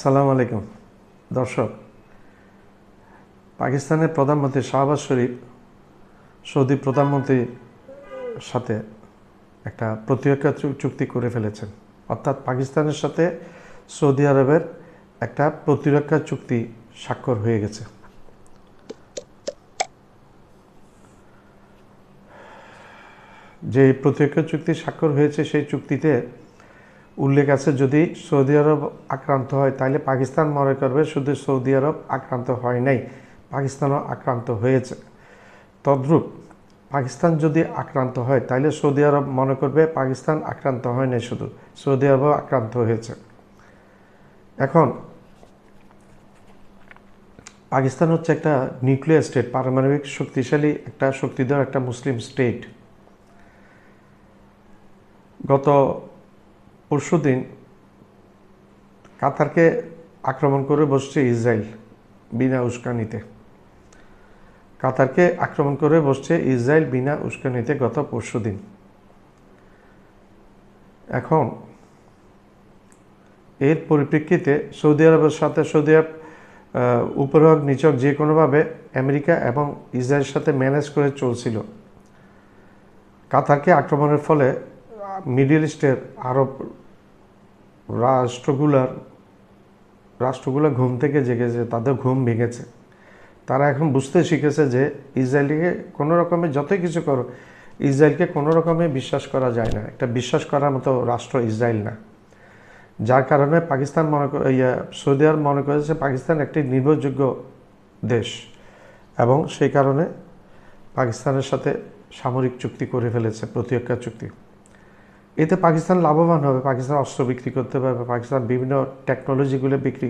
আসসালামু আলাইকুম। দর্শক, পাকিস্তানের প্রধানমন্ত্রী শাহবাজ শরীফ সৌদি প্রধানমন্ত্রীর সাথে একটা প্রতিরক্ষা চুক্তি করে ফেলেছেন। অর্থাৎ পাকিস্তানের সাথে সৌদি আরবের একটা প্রতিরক্ষা চুক্তি স্বাক্ষর হয়ে গেছে। যে প্রতিরক্ষা চুক্তি স্বাক্ষর হয়েছে, সেই চুক্তিতে উল্লেখ আছে, যদি সৌদি আরব আক্রান্ত হয়, তাহলে পাকিস্তান মনে করবে শুধু সৌদি আরব আক্রান্ত হয় নাই, পাকিস্তানও আক্রান্ত হয়েছে। তদ্রূপ, পাকিস্তান যদি আক্রান্ত হয়, তাহলে সৌদি আরব মনে করবে পাকিস্তান আক্রান্ত হয় নাই শুধু, সৌদি আরবও আক্রান্ত হয়েছে। এখন, পাকিস্তান হচ্ছে একটা নিউক্লিয়ার স্টেট পারমাণবিক শক্তিশালী একটা শক্তিধর একটা মুসলিম স্টেট গত পরশুদিন কাতারকে আক্রমণ করে বসছে ইসরায়েল বিনা উস্কানিতে। কাতারকে আক্রমণ করে বসছে ইসরায়েল বিনা উস্কানিতে গত পরশুদিন। এখন এর পরিপ্রেক্ষিতে সৌদি আরবের সাথে সৌদি আরব আহ, উপর নিচক যে কোনোভাবে আমেরিকা এবং ইসরায়েলের সাথে ম্যানেজ করে চলছিল। কাতারকে আক্রমণের ফলে মিডিল ইস্টের আরব রাষ্ট্রগুলার, রাষ্ট্রগুলো ঘুম থেকে জেগেছে, তাদের ঘুম ভেঙেছে। তারা এখন বুঝতে শিখেছে যে ইসরায়েলকে কোনো রকমে যতই কিছু করো ইসরায়েলকে কোনো রকমে বিশ্বাস করা যায় না। একটা বিশ্বাস করার মতো রাষ্ট্র ইসরায়েল না। যার কারণে পাকিস্তান মনে ইয়া, সৌদি আরব মনে করেছে পাকিস্তান একটি নির্ভরযোগ্য দেশ এবং সেই কারণে পাকিস্তানের সাথে সামরিক চুক্তি করে ফেলেছে, প্রতিরক্ষা চুক্তি। এতে পাকিস্তান লাভবান হবে, পাকিস্তান অস্ত্র বিক্রি করতে পারবে, পাকিস্তান বিভিন্ন টেকনোলজিগুলো বিক্রি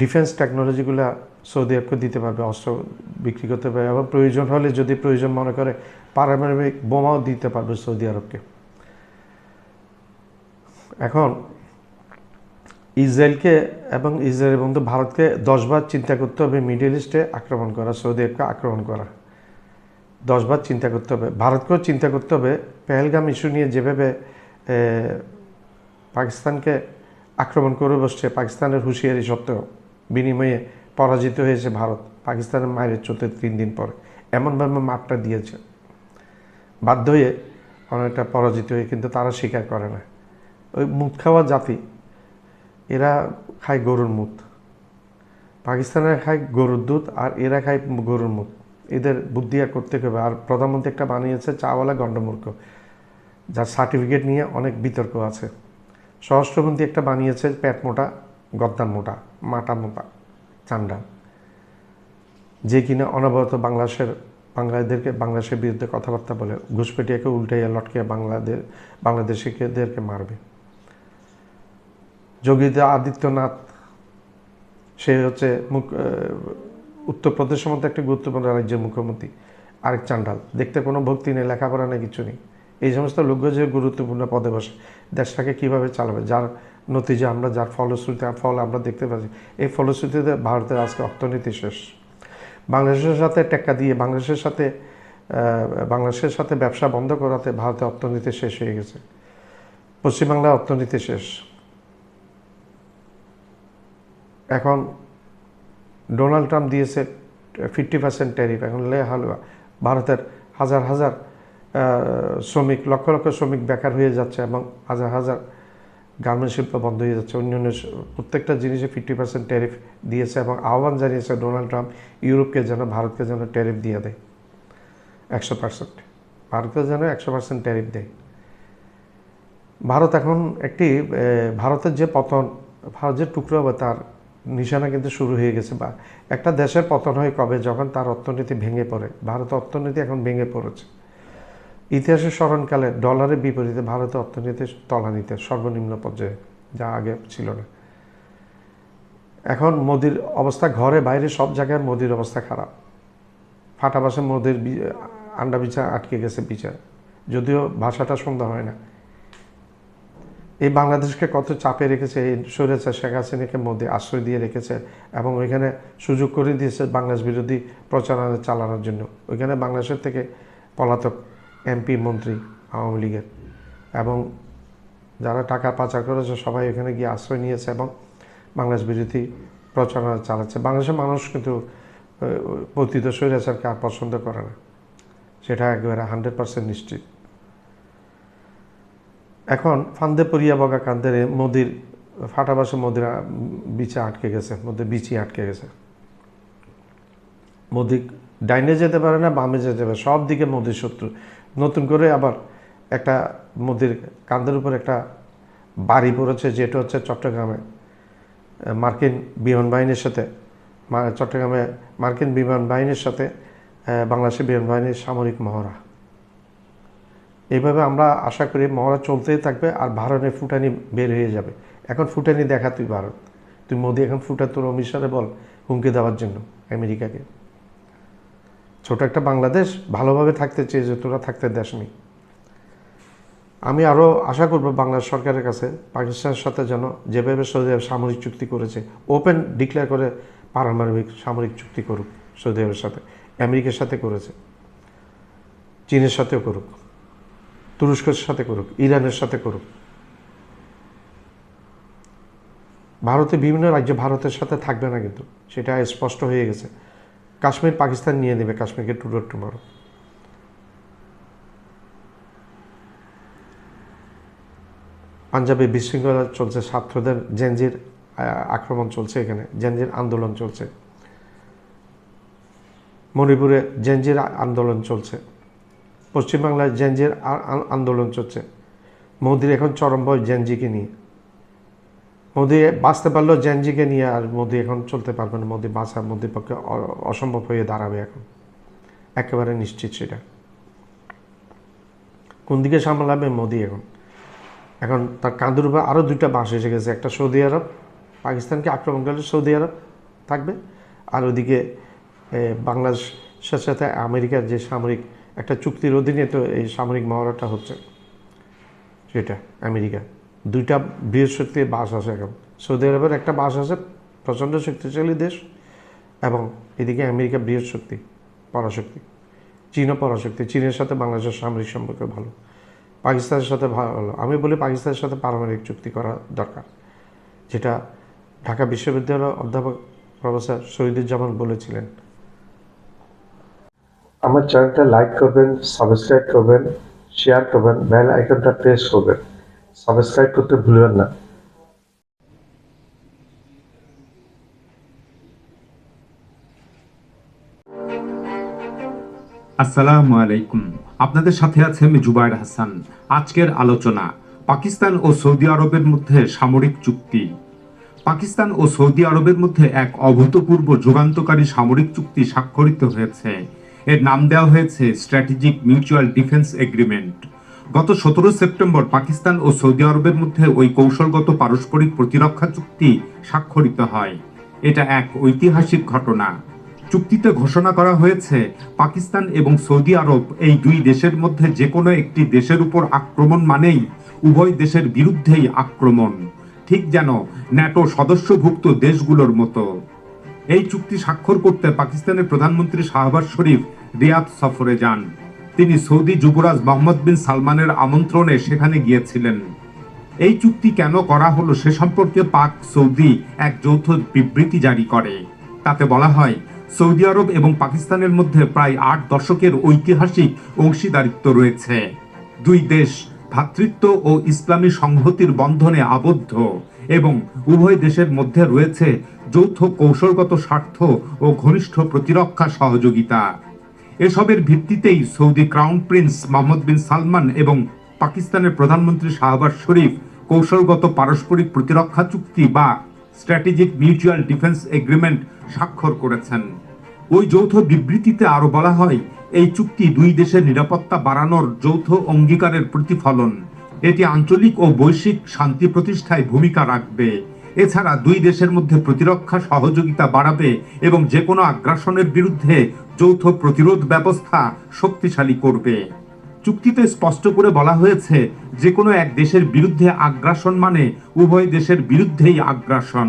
ডিফেন্স টেকনোলজিগুলো সৌদি আরবকে দিতে পারবে, অস্ত্র বিক্রি করতে পারবে এবং প্রয়োজন হলে যদি প্রয়োজন মনে করে পারমাণবিক বোমাও দিতে পারবে সৌদি আরবকে। এখন ইসরায়েলকে এবং ইসরায়েল তো ভারতকে দশবার চিন্তা করতে হবে মিডল ইস্টে আক্রমণ করা, সৌদি আরবকে আক্রমণ করা। দশবার চিন্তা করতে হবে। ভারতকেও চিন্তা করতে হবে, পেহেলগাম ইস্যু নিয়ে যেভাবে পাকিস্তানকে আক্রমণ করে বসছে, পাকিস্তানের হুঁশিয়ারি সত্ত্বেও বিনিময়ে পরাজিত হয়েছে ভারত। পাকিস্তানের মায়ের চলতে তিন দিন পরে এমনভাবে মাপটা দিয়েছে। বাধ্য হয়ে অনেকটা পরাজিত হয়ে কিন্তু তারা স্বীকার করে না। ওই মুখ খাওয়া জাতি, এরা খায় গরুর মুখ পাকিস্তানের খায় গরুর দুধ আর এরা খায় গরুর মুখ এদের বুদ্ধি আর করতে হবে। আর প্রধানমন্ত্রী একটা বানিয়েছে, চাওয়ালা গণ্ডমূর্খ, যার সার্টিফিকেট নিয়ে অনেক বিতর্ক আছে। স্বরাষ্ট্রমন্ত্রী একটা বানিয়েছে, প্যাট মোটা গদ্দান মোটা, মাটা মোটা চান্ডা যে কিনা অনবরত বাংলাদেশের, বাংলাদেশকে, বাংলাদেশের বিরুদ্ধে কথাবার্তা বলে, ঘুষপেটিয়াকে উল্টাইয়া লটকে বাংলাদেশ বাংলাদেশিদেরকে মারবে। যোগীদা আদিত্যনাথ, সে হচ্ছে মুখ উত্তরপ্রদেশের মধ্যে একটি গুরুত্বপূর্ণ রাজ্যের মুখ্যমন্ত্রী, আরেক চান্ডাল। দেখতে কোনো ভক্তি নেই, লেখাপড়া নেই, কিছু নেই। এই সমস্ত লোক যে গুরুত্বপূর্ণ পদে বসে, দেশটাকে কীভাবে চালাবে? যার নতিজে আমরা, যার ফলশ্রুতি, ফল আমরা দেখতে পাচ্ছি, এই ফলশ্রুতিতে ভারতের আজকে অর্থনীতি শেষ। বাংলাদেশের সাথে টেক্কা দিয়ে, বাংলাদেশের সাথে বাংলাদেশের সাথে ব্যবসা বন্ধ করাতে ভারতের অর্থনীতি শেষ হয়ে গেছে। পশ্চিমবাংলার অর্থনীতি শেষ। এখন ডোনাল্ড ট্রাম্প দিয়েছে ফিফটি পার্সেন্ট ট্যারিফ। এখন লে হালুয়া ভারতের হাজার হাজার শ্রমিক, লক্ষ লক্ষ শ্রমিক বেকার হয়ে যাচ্ছে এবং হাজার হাজার গার্মেন্ট শিল্প বন্ধ হয়ে যাচ্ছে। অন্যান্য স- প্রত্যেকটা জিনিসে ফিফটি পার্সেন্ট ট্যারিফ দিয়েছে এবং আহ্বান জানিয়েছে ডোনাল্ড ট্রাম্প, ইউরোপকে যেন, ভারতকে যেন ট্যারিফ দিয়ে দেয়। একশো পার্সেন্ট। ভারতকে যেন একশো পার্সেন্ট ট্যারিফ দেয়। ভারত এখন একটি ভারতের যে পতন ভারত যে টুকরো হবে তার নিশানা কিন্তু শুরু হয়ে গেছে বা একটা দেশের পতন হয় কবে? যখন তার অর্থনীতি ভেঙে পড়ে। ভারতের অর্থনীতি এখন ভেঙে পড়েছে। ইতিহাসের স্মরণকালে ডলারের বিপরীতে ভারতের অর্থনীতি তলানিতে, সর্বনিম্ন পর্যায়ে, যা আগে ছিল না। এখন মোদির অবস্থা ঘরে, বাইরে, সব জায়গায় মোদির অবস্থা খারাপ। ফাটা বাসে মোদির আন্ডা বিচার আটকে গেছে বিচার। যদিও ভাষাটা সুন্দর হয় না। এই বাংলাদেশকে কত চাপে রেখেছে, এই স্বৈরাচার শেখ হাসিনাকে মোদি আশ্রয় দিয়ে রেখেছে এবং ওইখানে সুযোগ করে দিয়েছে বাংলাদেশ বিরোধী প্রচারণা চালানোর জন্য। ওইখানে বাংলাদেশের থেকে পলাতক এমপি, মন্ত্রী, আওয়ামী লীগের। এবং যারা টাকা পাচার করেছে, সবাই ওখানে গিয়ে আশ্রয় নিয়েছে এবং বাংলাদেশ বিরোধী প্রচারণা চালাচ্ছে। বাংলাদেশের মানুষ কিন্তু পতিত স্বৈরাচারকে আর পছন্দ করে না। সেটা একেবারে হান্ড্রেড পার্সেন্ট নিশ্চিত। এখন ফান্দে পরিয়া বগা কান্দের মোদির, ফাটাবাসে মোদির বিচে আটকে গেছে মোদি বিচি আটকে গেছে। মোদি ডাইনে যেতে পারে না, বামে যেতে পারে সব দিকে মোদির শত্রু। নতুন করে আবার একটা মোদির কান্দের উপর একটা বাড়ি পড়েছে, যেটা হচ্ছে চট্টগ্রামে। মার্কিন বিমান বাহিনীর সাথে চট্টগ্রামে মার্কিন বিমান বাহিনীর সাথে বাংলাদেশের বিমান বাহিনীর সামরিক মহড়া। এইভাবে আমরা আশা করি মহড়া চলতেই থাকবে আর ভারতের ফুটানি বের হয়ে যাবে। এখন ফুটানি দেখা তুই ভারত। তুই মোদি এখন ফুটা তোর অমিশারে বল হুমকি দেওয়ার জন্য আমেরিকাকে। ছোট একটা বাংলাদেশ ভালোভাবে থাকতে চেয়েছে তোরা থাকতে দেশনি আমি আরও আশা করব বাংলাদেশ সরকারের কাছে পাকিস্তানের সাথে যেন যেভাবে সৌদি আরব সামরিক চুক্তি করেছে, ওপেন ডিক্লেয়ার করে পারমাণবিক সামরিক চুক্তি করুক সৌদি আরবের সাথে, আমেরিকার সাথে করেছে, চীনের সাথেও করুক। তুরস্কের সাথে করুক, ইরানের সাথে করুক। ভারতে বিভিন্ন রাজ্য ভারতের সাথে থাকবে না কিন্তু, সেটা স্পষ্ট হয়ে গেছে। কাশ্মীর পাকিস্তান নিয়ে নেবে, কাশ্মীরকে টুডোর টুমারো পাঞ্জাবে বিশৃঙ্খলা চলছে, ছাত্রদের জেনজির আক্রমণ চলছে এখানে, জেনজির আন্দোলন চলছে। মণিপুরে জেনজির আন্দোলন চলছে। পশ্চিমবাংলায় জেনজির আন্দোলন চলছে। মোদির এখন চরম ভয় জেনজিকে নিয়ে। মোদি বাঁচতে পারলেও জেনজিকে নিয়ে আর মোদি এখন চলতে পারবে না। মোদি বাঁচা মোদির পক্ষে অসম্ভব হয়ে দাঁড়াবে এখন। একেবারে নিশ্চিত সেটা। কোন দিকে সামলাবে মোদি এখন। এখন তার কাঁধের উপর আরও দুইটা বাস এসে গেছে। একটা সৌদি আরব পাকিস্তানকে আক্রমণ করলে সৌদি আরব থাকবে। আর ওদিকে বাংলাদেশের সাথে আমেরিকার যে সামরিক একটা চুক্তির অধীনে তো এই সামরিক মহড়াটা হচ্ছে। সেটা, আমেরিকা। দুইটা বৃহস্পতির বাস আছে এখন। সৌদি আরবের একটা বাস আছে, প্রচণ্ড শক্তিশালী দেশ এবং এদিকে আমেরিকা বৃহস্পতি পরাশক্তি। চীনও পরাশক্তি। চীনের সাথে বাংলাদেশের সামরিক সম্পর্ক ভালো। পাকিস্তানের সাথে ভালো। আমি বলি পাকিস্তানের সাথে পারমাণবিক চুক্তি করা দরকার। যেটা ঢাকা বিশ্ববিদ্যালয়ের অধ্যাপক প্রফেসর শহীদুজ্জামান বলেছিলেন আমার চ্যানেলটা লাইক করবেন সাবস্ক্রাইব করবেন শেয়ার করবেন বেল আইকনটা প্রেস করবেন। সাবস্ক্রাইব করতে ভুলবেন না। আসসালামু আলাইকুম। আপনাদের সাথে আছে আমি জুবাইর হাসান। আজকের আলোচনা, পাকিস্তান ও সৌদি আরবের মধ্যে সামরিক চুক্তি। পাকিস্তান ও সৌদি আরবের মধ্যে এক অভূতপূর্ব যুগান্তকারী সামরিক চুক্তি স্বাক্ষরিত হয়েছে। এর নাম দেওয়া হয়েছে স্ট্র্যাটেজিক মিউচুয়াল ডিফেন্স এগ্রিমেন্ট গত সতেরো সেপ্টেম্বর পাকিস্তান ও সৌদি আরবের মধ্যে ওই কৌশলগত পারস্পরিক প্রতিরক্ষা চুক্তি স্বাক্ষরিত হয়। এটা এক ঐতিহাসিক ঘটনা। চুক্তিতে ঘোষণা করা হয়েছে, পাকিস্তান এবং সৌদি আরব এই দুই দেশের মধ্যে যে কোনো একটি দেশের উপর আক্রমণ মানেই উভয় দেশের বিরুদ্ধেই আক্রমণ। ঠিক যেন ন্যাটো সদস্যভুক্ত দেশগুলোর মতো। এই চুক্তি স্বাক্ষর করতে পাকিস্তানের প্রধানমন্ত্রী শাহবাজ শরীফ রিয়াদ সফরে যান। তিনি সৌদি যুবরাজ মোহাম্মদ বিন সালমানের আমন্ত্রণে সেখানে গিয়েছিলেন। এই চুক্তি কেন করা হলো সে সম্পর্কে পাক সৌদি এক যৌথ বিবৃতি জারি করে। তাতে বলা হয়, সৌদি আরব এবং পাকিস্তানের মধ্যে প্রায় আট দশকের ঐতিহাসিক অংশীদারিত্ব রয়েছে। দুই দেশ ভ্রাতৃত্ব ও ইসলামী সংহতির বন্ধনে আবদ্ধ। এবং উভয় দেশের মধ্যে রয়েছে যৌথ কৌশলগত স্বার্থ ও ঘনিষ্ঠ প্রতিরক্ষা সহযোগিতা। এসবের ভিত্তিতেই Saudi crown prince Mohammad bin Salman এবং পাকিস্তানের প্রধানমন্ত্রী শাহবাজ শরীফ কৌশলগত পারস্পরিক প্রতিরক্ষা চুক্তি বা স্ট্র্যাটেজিক মিউচুয়াল ডিফেন্স এগ্রিমেন্ট স্বাক্ষর করেছেন। ওই যৌথ বিবৃতিতে আরও বলা হয়, এই চুক্তি দুই দেশের নিরাপত্তা বাড়ানোর যৌথ অঙ্গীকারের প্রতিফলন। এটি আঞ্চলিক ও বৈশ্বিক শান্তি প্রতিষ্ঠায় ভূমিকা রাখবে। এছাড়া দুই দেশের মধ্যে প্রতিরক্ষা সহযোগিতা বাড়াবে এবং যে কোনো আগ্রাসনের বিরুদ্ধে যৌথ প্রতিরোধ ব্যবস্থা শক্তিশালী করবে। চুক্তিতে স্পষ্ট করে বলা হয়েছে যে কোনো এক দেশের বিরুদ্ধে আগ্রাসন মানে উভয় দেশের বিরুদ্ধেই আগ্রাসন।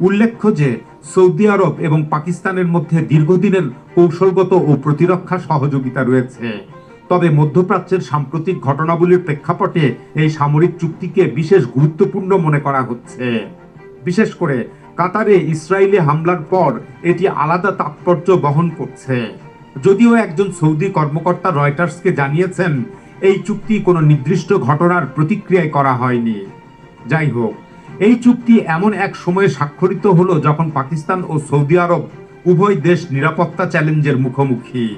উল্লেখ্য যে, সৌদি আরব এবং পাকিস্তানের মধ্যে দীর্ঘদিনের কৌশলগত ও প্রতিরক্ষা সহযোগিতা রয়েছে। তবে মধ্যপ্রাচ্যের সাম্প্রতিক ঘটনাবলীর প্রেক্ষাপটে এই সামরিক চুক্তিকে বিশেষ গুরুত্বপূর্ণ মনে করা হচ্ছে। বিশেষ করে কাতারে ইসরায়েলি হামলার পর এটি আলাদা তাৎপর্য বহন করছে। যদিও একজন সৌদি কর্মকর্তা রয়টার্সকে জানিয়েছেন, এই চুক্তি কোনো নির্দিষ্ট ঘটনার প্রতিক্রিয়ায় করা হয়নি। যাই হোক, এই চুক্তি এমন এক সময়ে স্বাক্ষরিত হলো যখন পাকিস্তান ও সৌদি আরব উভয় দেশ নিরাপত্তা চ্যালেঞ্জের মুখোমুখি।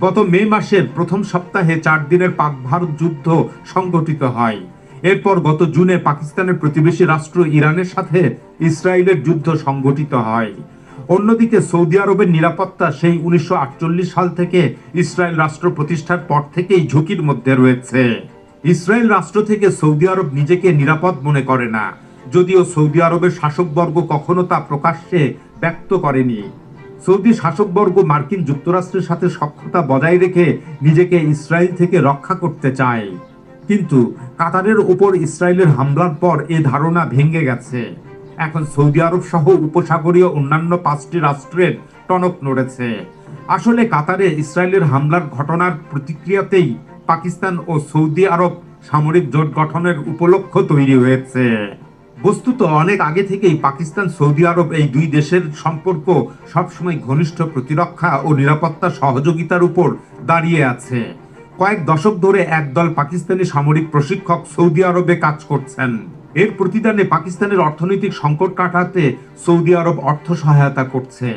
গত মে মাসের প্রথম সপ্তাহে চার দিনের পাক ভারত যুদ্ধ সংগঠিত হয়। এরপর গত জুনে পাকিস্তানের প্রতিবেশী রাষ্ট্র ইরানের সাথে ইসরায়েলের যুদ্ধ সংগঠিত হয়। অন্যদিকে সৌদি আরবের নিরাপত্তা সেই উনিশশো সাল থেকে ইসরায়েল রাষ্ট্র প্রতিষ্ঠার পর থেকেই ঝুঁকির মধ্যে রয়েছে। ইসরায়েল রাষ্ট্র থেকে সৌদি আরব নিজেকে নিরাপদ মনে করে না, যদিও সৌদি আরবের শাসকবর্গ কখনো তা প্রকাশ্যে ব্যক্ত করেনি। সৌদি শাসকবর্গ মার্কিন যুক্তরাষ্ট্রের সাথে সক্ষতা বজায় রেখে নিজেকে ইসরায়েল থেকে রক্ষা করতে চায়। কিন্তু কাতারের উপর ইসরায়েলের হামলার পর এ ধারণা ভেঙে গেছে। এখন সৌদি আরব সহ উপসাগরীয় অন্যান্য পাঁচটি রাষ্ট্রের টনক নড়েছে। আসলে কাতারে ইসরায়েলের হামলার ঘটনার প্রতিক্রিয়াতেই পাকিস্তান ও সৌদি আরব সামরিক জোট গঠনের উপলক্ষ তৈরি হয়েছে। বস্তুত অনেক আগে থেকেই পাকিস্তান, সৌদি আরব এই দুই দেশের সম্পর্ক সবসময় ঘনিষ্ঠ প্রতিরক্ষা ও নিরাপত্তা সহযোগিতার উপর দাঁড়িয়ে আছে। কয়েক দশক ধরে একদল পাকিস্তানি সামরিক প্রশিক্ষক সৌদি আরবে কাজ করছেন। এর প্রতিদানে পাকিস্তানের অর্থনৈতিক সংকট কাটাতে সৌদি আরব অর্থ সহায়তা করছে।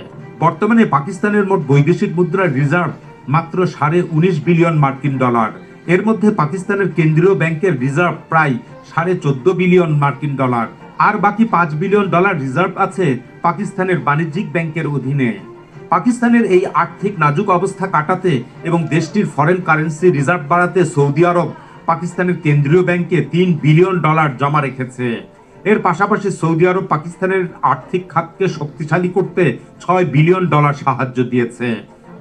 বর্তমানে পাকিস্তানের মোট বৈদেশিক মুদ্রার রিজার্ভ মাত্র সাড়ে উনিশ বিলিয়ন মার্কিন ডলার। এর মধ্যে পাকিস্তানের কেন্দ্রীয় ব্যাংকের রিজার্ভ প্রায় সাড়ে চোদ্দ বিলিয়ন মার্কিন ডলার, আর বাকি পাঁচ বিলিয়ন ডলার রিজার্ভ আছে পাকিস্তানের বাণিজ্যিক ব্যাংকের অধীনে। পাকিস্তানের এই আর্থিক নাজুক অবস্থা কাটাতে এবং দেশটির ফরেন কারেন্সি রিজার্ভ বাড়াতে সৌদি আরব পাকিস্তানের কেন্দ্রীয় ব্যাংকে তিন বিলিয়ন ডলার জমা রেখেছে। এর পাশাপাশি সৌদি আরব পাকিস্তানের আর্থিক খাতকে শক্তিশালী করতে ছয় বিলিয়ন ডলার সাহায্য দিয়েছে,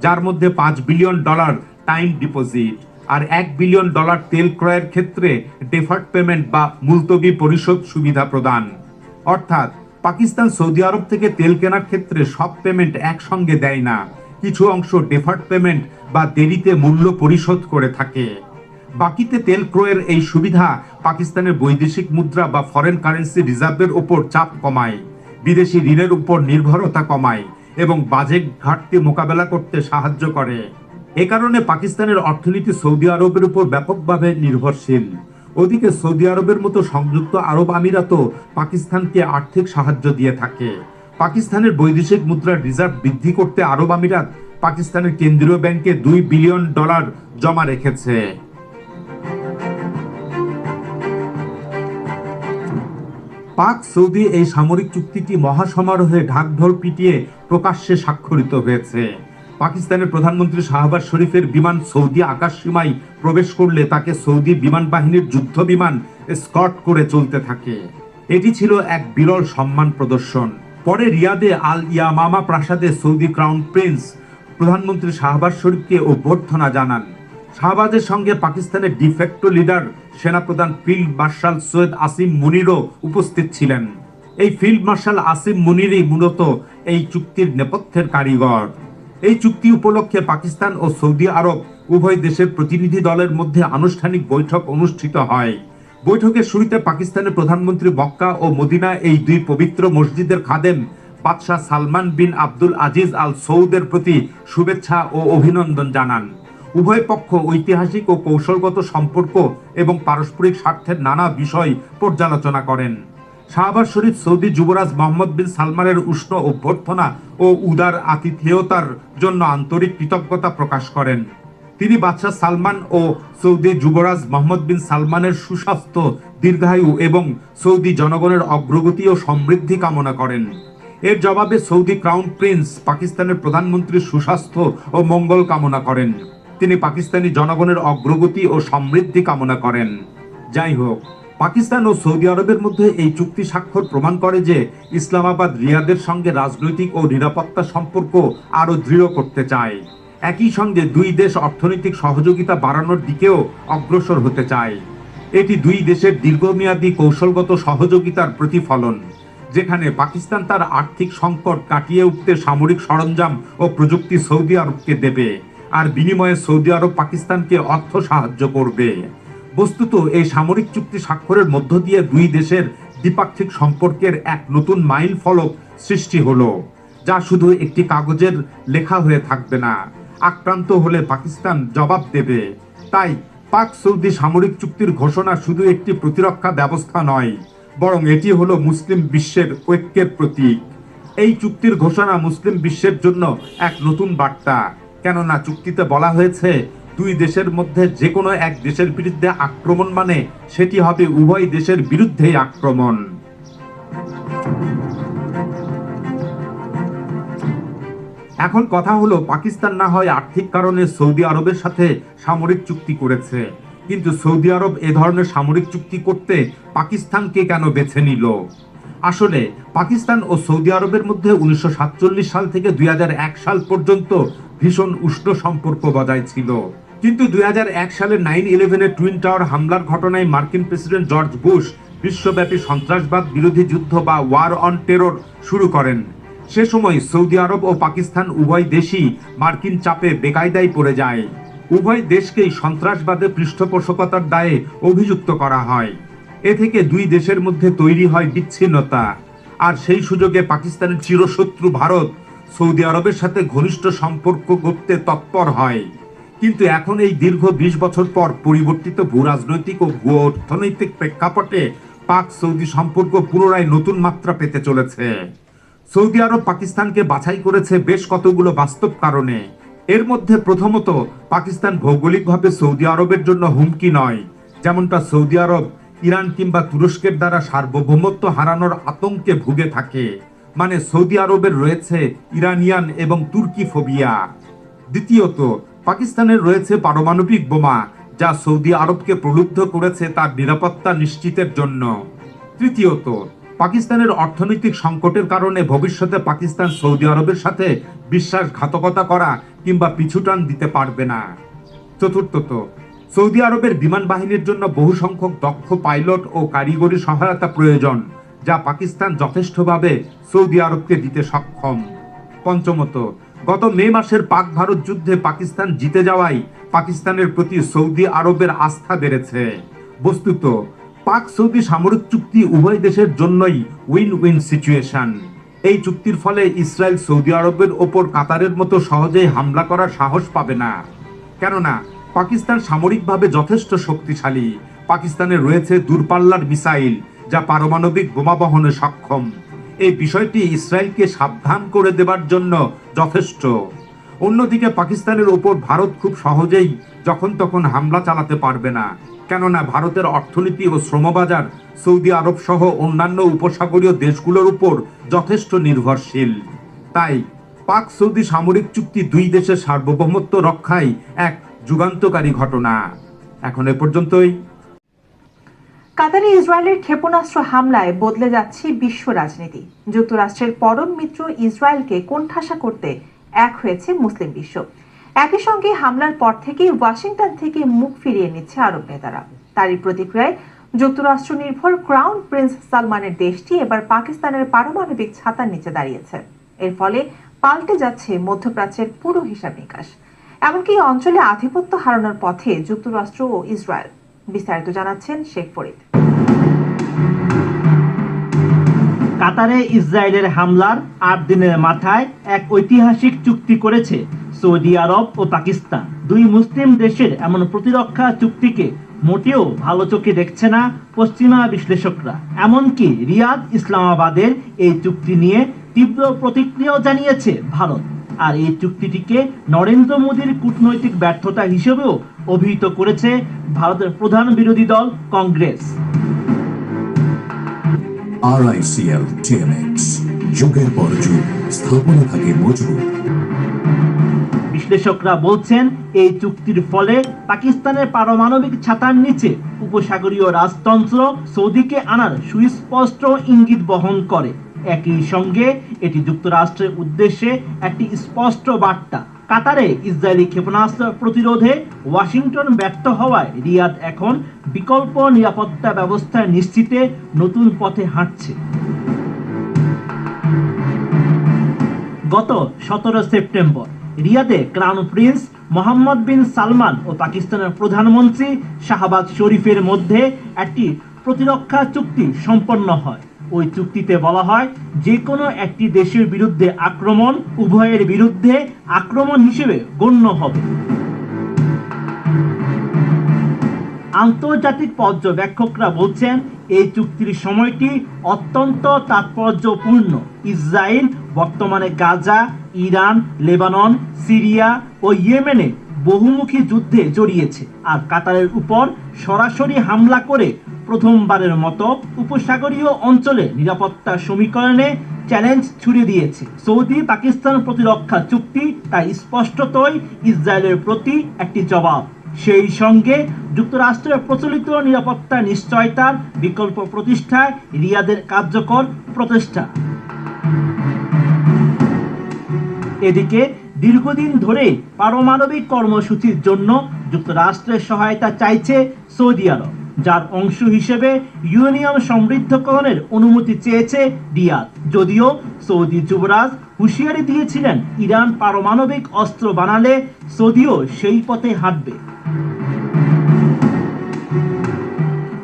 যার মধ্যে পাঁচ বিলিয়ন ডলার টাইম ডিপোজিট। আর এক বিলিয়ন ডলার তেল ক্রয়ের ক্ষেত্রে ডেফার্ড পেমেন্ট বা মুলতবি পরিশোধ সুবিধা প্রদান। অর্থাৎ, পাকিস্তান সৌদি আরব থেকে তেল কেনার ক্ষেত্রে সব পেমেন্ট একসঙ্গে দেয় না। কিছু অংশ ডেফার্ড পেমেন্ট বা দেরিতে মূল্য পরিশোধ করে থাকে। বাকিতে তেল ক্রয়ের এই সুবিধা পাকিস্তানের বৈদেশিক মুদ্রা বা ফরেন কারেন্সি রিজার্ভের ওপর চাপ কমায়। বিদেশি ঋণের উপর নির্ভরতা কমায় এবং বাজেট ঘাটতি মোকাবেলা করতে সাহায্য করে। এ কারণে পাকিস্তানের অর্থনীতি সৌদি আরবের উপর ব্যাপকভাবে নির্ভরশীল। ওদিকে সৌদি আরবের মতো সংযুক্ত আরব আমিরাতও পাকিস্তানকে আর্থিক সাহায্য দিয়ে থাকে। পাকিস্তানের বৈদেশিক মুদ্রার রিজার্ভ বৃদ্ধি করতে আরব আমিরাত পাকিস্তানের কেন্দ্রীয় ব্যাংকে দুই বিলিয়ন ডলার জমা রেখেছে। পাক সৌদি এই সামরিক চুক্তিটি মহাসমারোহে ঢাকঢোল পিটিয়ে প্রকাশ্যে স্বাক্ষরিত হয়েছে। পাকিস্তানের প্রধানমন্ত্রী শাহবাজ শরীফের বিমান সৌদি আকাশ সীমায় প্রবেশ করলে তাকে সৌদি বিমান বাহিনীর যুদ্ধ বিমান স্কট করে চলতে থাকে। এটি ছিল এক বিরল সম্মান প্রদর্শন। পরে রিয়াদে আল ইয়ামামা প্রাসাদে সৌদি ক্রাউন প্রিন্স, প্রধানমন্ত্রী শাহবাজ শরীফকে অভ্যর্থনা জানান। শাহবাজের সঙ্গে পাকিস্তানের ডিফেক্টো লিডার সেনাপ্রধান ফিল্ড মার্শাল সৈয়দ আসিম মুনিরও উপস্থিত ছিলেন। এই ফিল্ড মার্শাল আসিম মুনিরই মূলত এই চুক্তির নেপথ্যের কারিগর। এই চুক্তি উপলক্ষে পাকিস্তান ও সৌদি আরব উভয় দেশের প্রতিনিধি দলের মধ্যে আনুষ্ঠানিক বৈঠক অনুষ্ঠিত হয়। বৈঠকের শুরুতে পাকিস্তানের প্রধানমন্ত্রী মক্কা ও মদিনা এই দুই পবিত্র মসজিদের খাদেম বাদশাহ সালমান বিন আব্দুল আজিজ আল সৌদের প্রতি শুভেচ্ছা ও অভিনন্দন জানান। উভয় পক্ষ ঐতিহাসিক ও কৌশলগত সম্পর্ক এবং পারস্পরিক স্বার্থের নানা বিষয় পর্যালোচনা করেন। শাহবাজ শরীফ সৌদি যুবরাজ মোহাম্মদ বিন সালমানের উষ্ণ অভ্যর্থনা ও উদার আতিথেয়তার জন্য আন্তরিক কৃতজ্ঞতা প্রকাশ করেন। তিনি বাদশাহ সালমান ও সৌদি যুবরাজ মোহাম্মদ বিন সালমানের সুস্বাস্থ্য, দীর্ঘায়ু এবং সৌদি জনগণের অগ্রগতি ও সমৃদ্ধি কামনা করেন। এর জবাবে সৌদি ক্রাউন প্রিন্স পাকিস্তানের প্রধানমন্ত্রীর সুস্বাস্থ্য ও মঙ্গল কামনা করেন। তিনি পাকিস্তানি জনগণের অগ্রগতি ও সমৃদ্ধি কামনা করেন। যাই হোক পাকিস্তান ও সৌদি আরবের মধ্যে এই চুক্তি স্বাক্ষর প্রমাণ করে যে ইসলামাবাদ রিয়াদের সঙ্গে রাজনৈতিক ও নিরাপত্তা সম্পর্ক আরও দৃঢ় করতে চায়। একই সঙ্গে দুই দেশ অর্থনৈতিক সহযোগিতা বাড়ানোর দিকেও অগ্রসর হতে চায়। এটি দুই দেশের দীর্ঘমেয়াদী কৌশলগত সহযোগিতার প্রতিফলন, যেখানে পাকিস্তান তার আর্থিক সংকট কাটিয়ে উঠতে সামরিক সরঞ্জাম ও প্রযুক্তি সৌদি আরবকে দেবে, আর বিনিময়ে সৌদি আরব পাকিস্তানকে অর্থ সাহায্য করবে। বস্তুত এই সামরিক চুক্তি স্বাক্ষরের মধ্য দিয়ে দুই দেশের দ্বিপাক্ষিক সম্পর্কের এক নতুন মাইল ফলক সৃষ্টি হলো, যা শুধু একটি কাগজের লেখা হয়ে থাকবে না, আক্রান্ত হলে পাকিস্তান জবাব দেবে। তাই পাক সৌদি সামরিক চুক্তির ঘোষণা শুধু একটি প্রতিরক্ষা ব্যবস্থা নয়, বরং এটি হলো মুসলিম বিশ্বের ঐক্যের প্রতীক। এই চুক্তির ঘোষণা মুসলিম বিশ্বের জন্য এক নতুন বার্তা, কেননা চুক্তিতে বলা হয়েছে দুই দেশের মধ্যে যে কোনো এক দেশের বিরুদ্ধে আক্রমণ মানে সেটি হবে উভয় দেশের বিরুদ্ধেই আক্রমণ। এখন কথা হলো, পাকিস্তান না হয় আর্থিক কারণে সৌদি আরবের সাথে সামরিক চুক্তি করেছে। কিন্তু সৌদি আরব এ ধরনের সামরিক চুক্তি করতে পাকিস্তানকে কেন বেছে নিল? আসলে, পাকিস্তান ও সৌদি আরবের মধ্যে উনিশশো সাতচল্লিশ সাল থেকে দুই হাজার এক সাল পর্যন্ত ভীষণ উষ্ণ সম্পর্ক বজায় ছিল। কিন্তু দুই সালের নাইন ইলেভেনের টুইন টাওয়ার হামলার ঘটনায় মার্কিন প্রেসিডেন্ট জর্জ বুশ বিশ্বব্যাপী সন্ত্রাসবাদ, বিরোধী যুদ্ধ বা ওয়ার অন টেরর শুরু করেন। সে সময় সৌদি আরব ও পাকিস্তান উভয় দেশই মার্কিন চাপে বেকায়দায় পড়ে যায়। উভয় দেশকেই সন্ত্রাসবাদে পৃষ্ঠপোষকতার দায়ে অভিযুক্ত করা হয়। এ থেকে দুই দেশের মধ্যে তৈরি হয় বিচ্ছিন্নতা। আর সেই সুযোগে পাকিস্তানের চিরশত্রু ভারত সৌদি আরবের সাথে ঘনিষ্ঠ সম্পর্ক গড়তে তৎপর হয়। কিন্তু এখন এই দীর্ঘ বিশ বছর পর পরিবর্তিত ভূ রাজনৈতিক ও ভূ অর্থনৈতিক প্রেক্ষাপটে পাক সৌদি সম্পর্ক পুনরায় নতুন মাত্রা পেতে চলেছে। সৌদি আরব পাকিস্তানকে বাছাই করেছে বেশ কতগুলো বাস্তব কারণে। এর মধ্যে প্রথমত, পাকিস্তান ভৌগোলিকভাবে সৌদি আরবের জন্য হুমকি নয়, যেমনটা সৌদি আরব ইরান কিংবা তুরস্কের দ্বারা সার্বভৌমত্ব হারানোর আতঙ্কে ভুগে থাকে মানে সৌদি আরবের রয়েছে ইরানিয়ান এবং তুর্কি ফোবিয়া। দ্বিতীয়ত পাকিস্তানের রয়েছে পারমাণবিক বোমা, যা সৌদি আরবকে প্রলুব্ধ করেছে তার নিরাপত্তা নিশ্চিতের জন্য। তৃতীয়ত, পাকিস্তানের অর্থনৈতিক সংকটের কারণে ভবিষ্যতে পাকিস্তান সৌদি আরবের সাথে বিশ্বাসঘাতকতা করা কিংবা পিছুটান দিতে পারবে না। চতুর্থত, সৌদি আরবের বিমান বাহিনীর জন্য বহু সংখ্যক দক্ষ পাইলট ও কারিগরি সহায়তা প্রয়োজন, যা পাকিস্তান যথেষ্টভাবে সৌদি আরবকে দিতে সক্ষম। পঞ্চমত গত মে মাসের পাক ভারত যুদ্ধে পাকিস্তান জিতে যাওয়ায় পাকিস্তানের প্রতি সৌদি আরবের আস্থা বেড়েছে। বস্তুত, পাক সৌদি সামরিক চুক্তি উভয় দেশের জন্যই উইন উইন সিচুয়েশন এই চুক্তির ফলে ইসরায়েল সৌদি আরবের ওপর কাতারের মতো সহজেই হামলা করার সাহস পাবে না। কেননা, পাকিস্তান সামরিকভাবে যথেষ্ট শক্তিশালী। পাকিস্তানে রয়েছে দূরপাল্লার মিসাইল, যা পারমাণবিক বোমা বহনে সক্ষম। এই বিষয়টি ইসরায়েলকে সাবধান করে দেবার জন্য যথেষ্ট। অন্যদিকে পাকিস্তানের ওপর ভারত খুব সহজেই যখন তখন হামলা চালাতে পারবে না। কেননা ভারতের অর্থনীতি ও শ্রমবাজার সৌদি আরব সহ অন্যান্য উপসাগরীয় দেশগুলোর উপর যথেষ্ট নির্ভরশীল। তাই পাক সৌদি সামরিক চুক্তি দুই দেশের সার্বভৌমত্ব রক্ষায় এক যুগান্তকারী ঘটনা। এখন এ পর্যন্তই। কাতারে ইসরায়েলের ক্ষেপণাস্ত্র হামলায় বদলে যাচ্ছে বিশ্ব রাজনীতি। যুক্তরাষ্ট্রের পরম মিত্র ইসরায়েলকে কোণঠাসা করতে এক হয়েছে মুসলিম বিশ্ব। একই সঙ্গে হামলার পর থেকেই ওয়াশিংটন থেকে মুখ ফিরিয়ে নিচ্ছে আরব নেতারা। তারই প্রতিক্রিয়ায় যুক্তরাষ্ট্র নির্ভর ক্রাউন প্রিন্স সালমানের দেশটি এবার পাকিস্তানের পারমাণবিক ছাতার নিচে দাঁড়িয়েছে। এর ফলে পাল্টে যাচ্ছে মধ্যপ্রাচ্যের পুরো হিসাব নিকাশ। এমনকি অঞ্চলে আধিপত্য হারানোর পথে যুক্তরাষ্ট্র ও ইসরায়েল বিস্তারিত জানাচ্ছেন শেখ ফরিদ। কাতারে ইসরায়েলের হামলার আট দিনের মাথায় এক ঐতিহাসিক চুক্তি করেছে সৌদি আরব ও পাকিস্তান। দুই মুসলিম দেশের এমন প্রতিরক্ষা চুক্তিকে মোটেও ভালো চোখে দেখছে না পশ্চিমা বিশ্লেষকরা। এমনকি রিয়াদ ইসলামাবাদের এই চুক্তি নিয়ে তীব্র প্রতিক্রিয়াও জানিয়েছে ভারত। আর এই চুক্তিটিকে নরেন্দ্র মোদীর কূটনৈতিক ব্যর্থতা হিসেবেও অভিহিত করেছে ভারতের প্রধান বিরোধী দল কংগ্রেস। RICL TMX যুগের পর যুগ স্থাপনা থাকে মজবুত। বিশ্লেষকরা বলছেন এই চুক্তির ফলে পাকিস্তানের পারমাণবিক ছাতার নিচে উপসাগরীয় রাজতন্ত্র সৌদিকে আনার সুস্পষ্ট ইঙ্গিত বহন করে। একই সঙ্গে এটি যুক্তরাষ্ট্রের উদ্দেশ্যে একটি স্পষ্ট বার্তা। কাতারে ইসরায়েলি ক্ষেপণাস্ত্র প্রতিরোধে ওয়াশিংটন ব্যর্থ হওয়ায় রিয়াদ এখন বিকল্প নিরাপত্তা ব্যবস্থা নিশ্চিতে নতুন পথে হাঁটছে। গত সতেরো September, রিয়াদে crown prince Mohammad bin Salman ও পাকিস্তানের প্রধানমন্ত্রী শাহবাজ শরীফের মধ্যে একটি প্রতিরক্ষা চুক্তি সম্পন্ন হয়। ওই চুক্তিতে বলা হয় যে কোনো একটি দেশের বিরুদ্ধে আক্রমণ উভয়ের বিরুদ্ধে আক্রমণ হিসেবে গণ্য হবে। আন্তর্জাতিক পর্যবেক্ষকরা বলছেন, এই চুক্তির সময়টি অত্যন্ত তাৎপর্যপূর্ণ। ইসরায়েল, বর্তমানে গাজা, ইরান, লেবানন, সিরিয়া ও ইয়েমেনে বহুমুখী যুদ্ধে জড়িয়েছে। আর কাতারের উপর সরাসরি হামলা করে প্রথমবারের মতো উপসাগরীয় অঞ্চলে নিরাপত্তা সমীকরণে চ্যালেঞ্জ ছুড়ে দিয়েছে। সৌদি পাকিস্তান প্রতিরক্ষা চুক্তি তাই স্পষ্টতই ইসরায়েলের প্রতি একটি জবাব। সেই সঙ্গে যুক্তরাষ্ট্রের প্রচলিত নিরাপত্তা নিশ্চয়তার বিকল্প প্রতিষ্ঠায় রিয়াদের কার্যকর প্রচেষ্টা। এদিকে, দীর্ঘদিন ধরে পারমাণবিক কর্মসূচির জন্য যুক্তরাষ্ট্রের সহায়তা চাইছে সৌদি আরব। যার অংশ হিসেবে ইউরেনিয়াম সমৃদ্ধকরণের অনুমতি চেয়েছে রিয়াদ। যদিও সৌদি যুবরাজ হুঁশিয়ারি দিয়েছিলেন ইরান পারমাণবিক অস্ত্র বানালে সৌদিও সেই পথে হাঁটবে।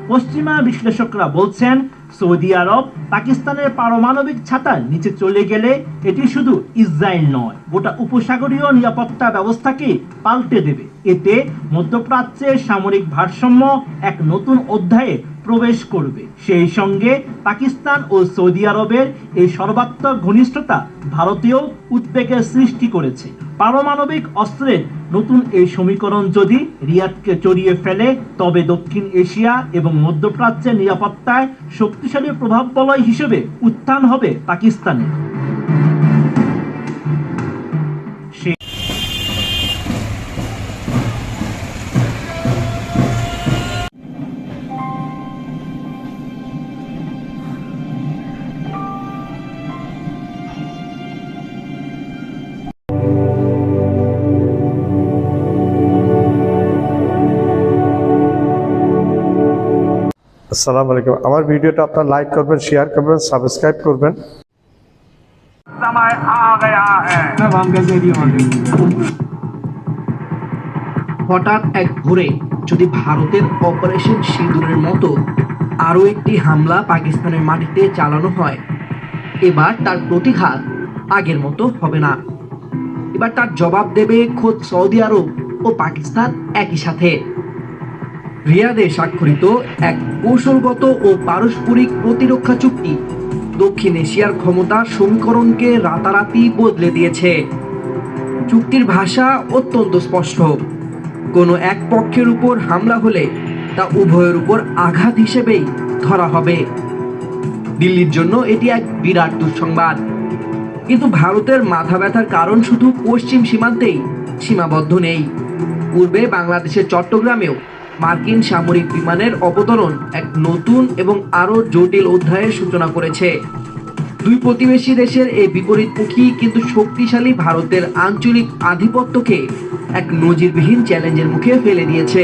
পশ্চিমা বিশ্লেষকরা বলছেন সৌদি আরব পাকিস্তানের পারমাণবিক ছাতার নিচে চলে গেলে এটি শুধু ইসরায়েল নয়, গোটা উপসাগরীয় নিরাপত্তা ব্যবস্থাকে পাল্টে দেবে। এতে মধ্যপ্রাচ্যের সামরিক ভারসাম্য এক নতুন অধ্যায়ে প্রবেশ করবে। সেই সঙ্গে পাকিস্তান ও সৌদি আরবের এই সর্বাত্মক ঘনিষ্ঠতা ভারতীয় উদ্বেগের সৃষ্টি করেছে। পারমাণবিক অস্ত্রের নতুন এই সমীকরণ যদি রিয়াদকে চড়িয়ে ফেলে, তবে দক্ষিণ এশিয়া এবং মধ্যপ্রাচ্যের নিরাপত্তায় শক্তিশালী প্রভাব বলয় হিসেবে উত্থান হবে পাকিস্তানের। আসসালামু আলাইকুম আমার ভিডিওটা আপনার লাইক করবেন শেয়ার করবেন সাবস্ক্রাইব করবেন समय आ गया है হঠাৎ এক ভোরে যদি ভারতের অপারেশন সিঁদুরের মতো আরও একটি হামলা পাকিস্তানের মাটিতে চালানো হয় এবার তার প্রতিঘাত আগের মতো হবে না এবার তার জবাব দেবে খোদ সৌদি আরব ও পাকিস্তান একই সাথে রিয়াদে স্বাক্ষরিত এক কৌশলগত ও পারস্পরিক প্রতিরক্ষা চুক্তি। দক্ষিণ এশিয়ার ক্ষমতা সমীকরণকে রাতারাতি বদলে দিয়েছে। চুক্তির ভাষা অত্যন্ত স্পষ্ট। কোনো এক পক্ষের উপর হামলা হলে তা উভয়ের উপর আঘাত হিসেবেই ধরা হবে। দিল্লির জন্য এটি এক বিরাট দুঃসংবাদ। কিন্তু ভারতের মাথা ব্যথার কারণ শুধু পশ্চিম সীমান্তেই সীমাবদ্ধ নেই। পূর্বে বাংলাদেশের চট্টগ্রামেও মার্কিন সামরিক বিমানের অবতরণ এক নতুন এবং আরও জটিল অধ্যায়ের সূচনা করেছে। দুই প্রতিবেশী দেশের এই বিপরীতমুখী কিন্তু শক্তিশালী ভারতের আঞ্চলিক আধিপত্যকে এক নজিরবিহীন চ্যালেঞ্জের মুখে ফেলে দিয়েছে।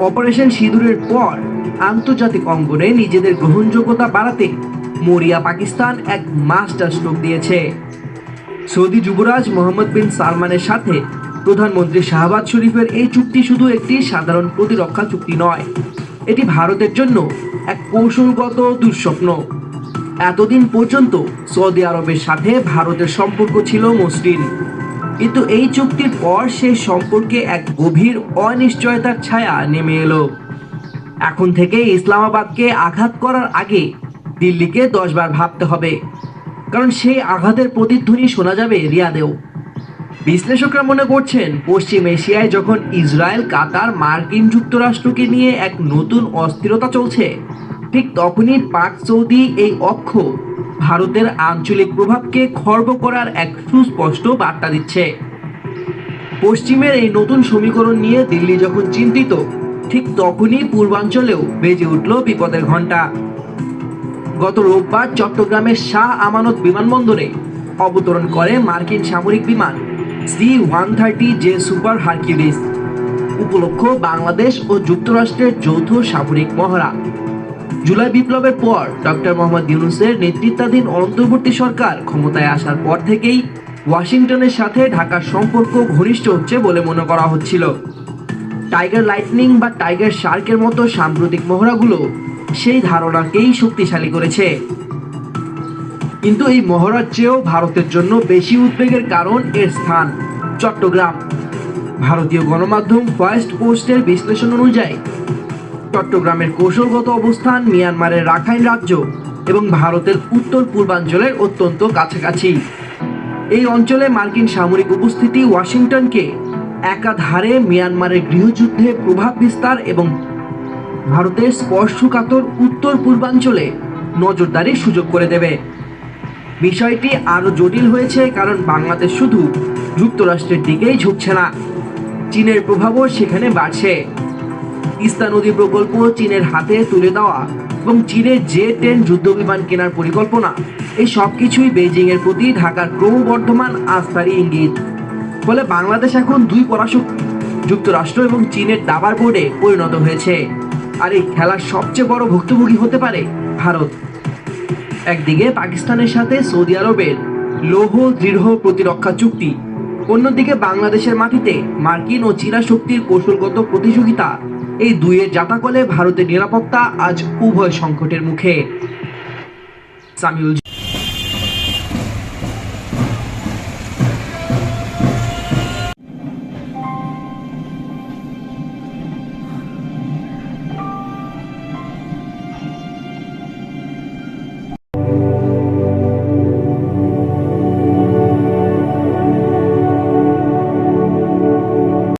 অপারেশন সিঁদুরের পর আন্তর্জাতিক অঙ্গনে নিজেদের গ্রহণযোগ্যতা বাড়াতে মরিয়া পাকিস্তান এক মাস্টার স্ট্রোক দিয়েছে। সৌদি যুবরাজ মোহাম্মদ বিন সালমানের সাথে প্রধানমন্ত্রী শাহবাজ শরীফের এই চুক্তি শুধু একটি সাধারণ প্রতিরক্ষা চুক্তি নয়, এটি ভারতের জন্য এক কৌশলগত দুঃস্বপ্ন। এতদিন পর্যন্ত সৌদি আরবের সাথে ভারতের সম্পর্ক ছিল মসৃণ, কিন্তু এই চুক্তির পর সেই সম্পর্কে এক গভীর অনিশ্চয়তার ছায়া নেমে এলো। এখন থেকে ইসলামাবাদকে আঘাত করার আগে দিল্লিকে দশবার ভাবতে হবে, কারণ সেই আঘাতের প্রতিধ্বনি শোনা যাবে রিয়াদেও। বিশ্লেষকরা মনে করছেন, পশ্চিম এশিয়ায় যখন ইসরায়েল কাতার মার্কিন যুক্তরাষ্ট্রকে নিয়ে এক নতুন অস্থিরতা চলছে, ঠিক তখনই পাক সৌদি এই অক্ষ ভারতের আঞ্চলিক প্রভাবকে খর্ব করার এক সুস্পষ্ট বার্তা দিচ্ছে। পশ্চিমের এই নতুন সমীকরণ নিয়ে দিল্লি যখন চিন্তিত, ঠিক তখনই পূর্বাঞ্চলেও বেজে উঠল বিপদের ঘণ্টা। গত রোববার চট্টগ্রামের শাহ আমানত বিমানবন্দরে অবতরণ করে মার্কিন সামরিক বিমান। C one thirty J super Hercules, উপলক্ষ বাংলাদেশ ও যুক্তরাষ্ট্রের যৌথ সামরিক মহড়া। জুলাই বিপ্লবের পর ডক্টর মোহাম্মদ ইউনুসের নেতৃত্বাধীন অন্তর্বর্তী সরকার ক্ষমতায় আসার পর থেকেই ওয়াশিংটনের সাথে ঢাকার সম্পর্ক ঘনিষ্ঠ হচ্ছে বলে মনে করা হচ্ছিল। টাইগার লাইটনিং বা টাইগার শার্কের মতো সাম্প্রতিক মহড়াগুলো সেই ধারণাকেই শক্তিশালী করেছে। কিন্তু এই মহড়ার চেয়েও ভারতের জন্য বেশি উদ্বেগের কারণ এর স্থান, চট্টগ্রাম। ভারতীয় গণমাধ্যম ফার্স্ট পোস্টের বিশ্লেষণ অনুযায়ী, চট্টগ্রামের কৌশলগত অবস্থান মিয়ানমারের রাখাইন রাজ্য এবং ভারতের উত্তর পূর্বাঞ্চলের অত্যন্ত কাছাকাছি। এই অঞ্চলে মার্কিন সামরিক উপস্থিতি ওয়াশিংটনকে একাধারে মিয়ানমারের গৃহযুদ্ধে প্রভাব বিস্তার এবং ভারতের স্পর্শকাতর উত্তর পূর্বাঞ্চলে নজরদারির সুযোগ করে দেবে। বিষয়টি আরও জটিল হয়েছে কারণ বাংলাদেশ শুধু যুক্তরাষ্ট্রের দিকেই ঝুঁকছে না। চীনের প্রভাবও সেখানে বাড়ছে। তিস্তা নদী প্রকল্প চীনের হাতে তুলে দেওয়া এবং চীনের জে টেন যুদ্ধবিমান কেনার পরিকল্পনা। এই সব কিছুই বেজিং এর প্রতি ঢাকার ক্রমবর্ধমান আস্থারই ইঙ্গিত। ফলে বাংলাদেশ এখন দুই পরাশক্তি, যুক্তরাষ্ট্র এবং চীনের দাবার বোর্ডে পরিণত হয়েছে। আর এই খেলার সবচেয়ে বড় ভুক্তভোগী হতে পারে ভারত। একদিকে পাকিস্তানের সাথে সৌদি আরবের লৌহ দৃঢ় প্রতিরক্ষা চুক্তি, অন্যদিকে বাংলাদেশের মাটিতে মার্কিন ও চীনা শক্তির কৌশলগত প্রতিযোগিতা, এই দুইয়ের জাতাকলে ভারতের নিরাপত্তা আজ উভয় সংকটের মুখে। সামিউল